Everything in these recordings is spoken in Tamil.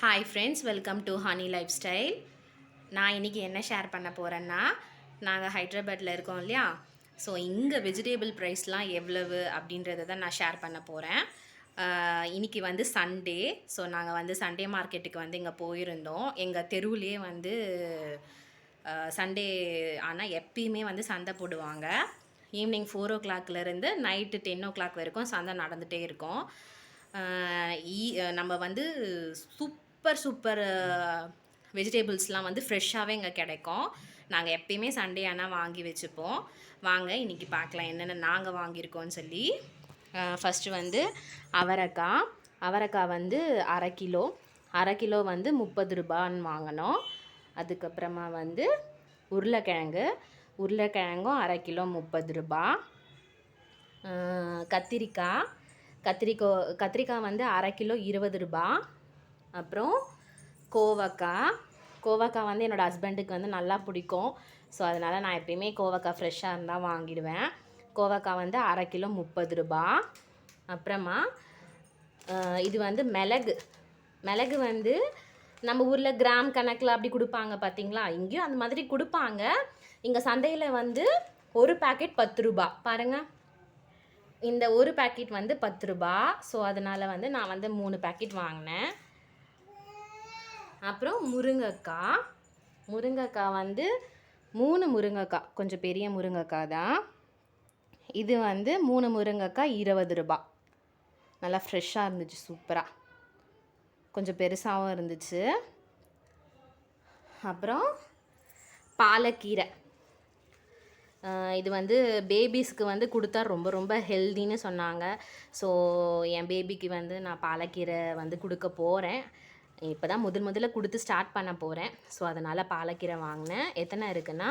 Hi friends welcome to honey life style நான் இன்றைக்கி என்ன ஷேர் பண்ண போகிறேன்னா நாங்கள் ஹைதராபாத்தில் இருக்கோம் இல்லையா? ஸோ இங்கே வெஜிடேபிள் ப்ரைஸ்லாம் எவ்வளவு அப்படின்றத தான் நான் ஷேர் பண்ண போகிறேன் இன்றைக்கி வந்து சண்டே ஸோ நாங்கள் வந்து சண்டே மார்க்கெட்டுக்கு வந்து இங்கே போயிருந்தோம். எங்கள் தெருவிலே வந்து சண்டே ஆனால் எப்பயுமே வந்து சந்தை போடுவாங்க. ஈவினிங் ஃபோர் ஓ கிளாக்லேருந்து நைட்டு டென் ஓ கிளாக் வரைக்கும் சந்தை நடந்துகிட்டே இருக்கும். ஈ- நம்ம வந்து சூப் சூப்பர் சூப்பர் வெஜிடபிள்ஸ்லாம் வந்து ஃப்ரெஷ்ஷாகவே இங்கே கிடைக்கும். நாங்கள் எப்பயுமே சண்டே ஆனால் வாங்கி வச்சுப்போம். வாங்க இன்றைக்கி பார்க்கலாம் என்னென்ன நாங்கள் வாங்கியிருக்கோம்னு சொல்லி. ஃபஸ்ட்டு வந்து அவரைக்காய். அவரைக்காய் வந்து அரை கிலோ. அரை கிலோ வந்து முப்பது ரூபான்னு வாங்கினோம். அதுக்கப்புறமா வந்து உருளைக்கிழங்கு. உருளைக்கிழங்கும் அரை கிலோ முப்பது ரூபா. கத்திரிக்காய். கத்திரிக்கோ கத்திரிக்காய் வந்து அரை கிலோ இருபது ரூபா. அப்புறம் கோவக்காய். கோவக்காய் வந்து என்னோடய ஹஸ்பண்டுக்கு வந்து நல்லா பிடிக்கும். ஸோ அதனால் நான் எப்பயுமே கோவக்காய் ஃப்ரெஷ்ஷாக இருந்தால் வாங்கிடுவேன். கோவக்காய் வந்து அரை கிலோ முப்பது ரூபா. அப்புறமா இது வந்து மிளகு. மிளகு வந்து நம்ம ஊரில் கிராம் கணக்கில் அப்படி கொடுப்பாங்க பார்த்தீங்களா இங்கேயும் அந்த மாதிரி கொடுப்பாங்க. இங்கே சந்தையில் வந்து ஒரு பேக்கெட் பத்து ரூபா. பாருங்கள் இந்த ஒரு பேக்கெட் வந்து பத்து ரூபா. ஸோ அதனால் வந்து நான் வந்து மூணு பேக்கெட் வாங்கினேன். அப்புறம் முருங்கைக்காய். முருங்கைக்காய் வந்து மூணு முருங்கைக்காய். கொஞ்சம் பெரிய முருங்கைக்காய் தான். இது வந்து மூணு முருங்கைக்காய் இருபது ரூபா. நல்லா ஃப்ரெஷ்ஷாக இருந்துச்சு சூப்பராக கொஞ்சம் பெருசாகவும் இருந்துச்சு. அப்புறம் பாலக்கீரை. இது வந்து பேபிஸ்க்கு வந்து கொடுத்தா ரொம்ப ரொம்ப ஹெல்தின்னு சொன்னாங்க. ஸோ என் பேபிக்கு வந்து நான் பாலக்கீரை வந்து கொடுக்க போகிறேன் இப்போ தான் முதல் முதல்ல கொடுத்து ஸ்டார்ட் பண்ண போகிறேன் ஸோ அதனால் பாலக்கீரை வாங்கினேன். எத்தனை இருக்குன்னா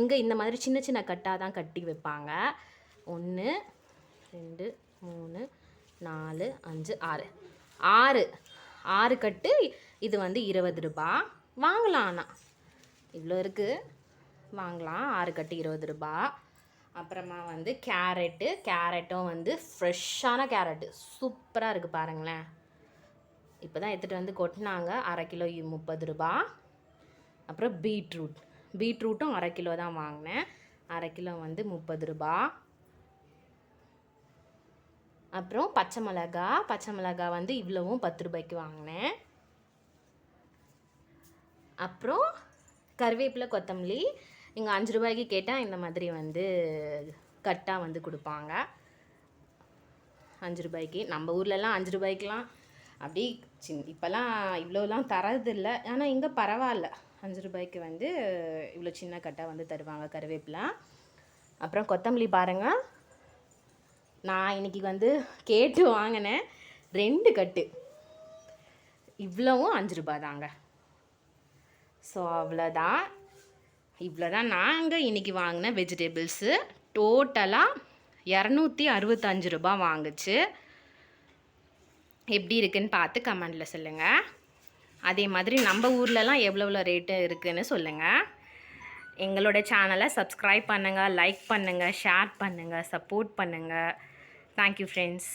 இங்கே இந்த மாதிரி சின்ன சின்ன கட்டாக தான் கட்டி வைப்பாங்க. ஒன்று ரெண்டு மூணு நாலு அஞ்சு ஆறு. ஆறு. ஆறு கட்டு இது வந்து இருபது ரூபா. வாங்கலாம் ஆனால் இவ்வளோ இருக்குது வாங்கலாம். ஆறு கட்டு இருபது ரூபா. அப்புறமா வந்து கேரட்டு கேரட்டும் வந்து ஃப்ரெஷ்ஷான கேரட்டு சூப்பராக இருக்குது பாருங்களேன். இப்போ தான் எடுத்துகிட்டு வந்து கொட்டினாங்க. அரை கிலோ முப்பது ரூபா. அப்புறம் பீட்ரூட். பீட்ரூட்டும் அரை கிலோ தான் வாங்கினேன். அரை கிலோ வந்து முப்பது ரூபா. அப்புறம் பச்சை மிளகா. பச்சை மிளகா வந்து இவ்வளவும் பத்து ரூபாய்க்கு வாங்கினேன். அப்புறம் கருவேப்பிலை கொத்தமல்லி. இங்கே அஞ்சு ரூபாய்க்கு கேட்டால் இந்த மாதிரி வந்து கட்டாக வந்து கொடுப்பாங்க. அஞ்சு ரூபாய்க்கு. நம்ம ஊர்லலாம் அஞ்சு ரூபாய்க்குலாம் அப்படி சின் இப்போல்லாம் இவ்வளோலாம் தரதில்லை. ஆனால் இங்கே பரவாயில்ல. அஞ்சு ரூபாய்க்கு வந்து இவ்வளோ சின்ன கட்டாக வந்து தருவாங்க கருவேப்பிலை அப்புறம் கொத்தமல்லி பாருங்கள் நான் இன்னைக்கு வந்து கேட்டு வாங்கினேன். ரெண்டு கட்டு. இவ்வளவும் அஞ்சு ரூபா தாங்க. ஸோ அவ்வளோதான். இவ்வளோ தான் நாங்கள் இன்றைக்கி வாங்கின வெஜிடபிள்ஸு டோட்டலாக இரநூத்தி அறுபத்தஞ்சு ரூபா வாங்குச்சு. எப்படி இருக்குதுன்னு பார்த்து கமெண்டில் சொல்லுங்கள் அதே மாதிரி நம்ம ஊர்லலாம் எவ்வளோ எவ்வளோ ரேட்டு இருக்குதுன்னு சொல்லுங்கள் எங்களோட சேனலை சப்ஸ்கிரைப் பண்ணுங்கள் லைக் பண்ணுங்கள் ஷேர் பண்ணுங்கள் சப்போர்ட் பண்ணுங்கள் தேங்க்யூ ஃப்ரெண்ட்ஸ்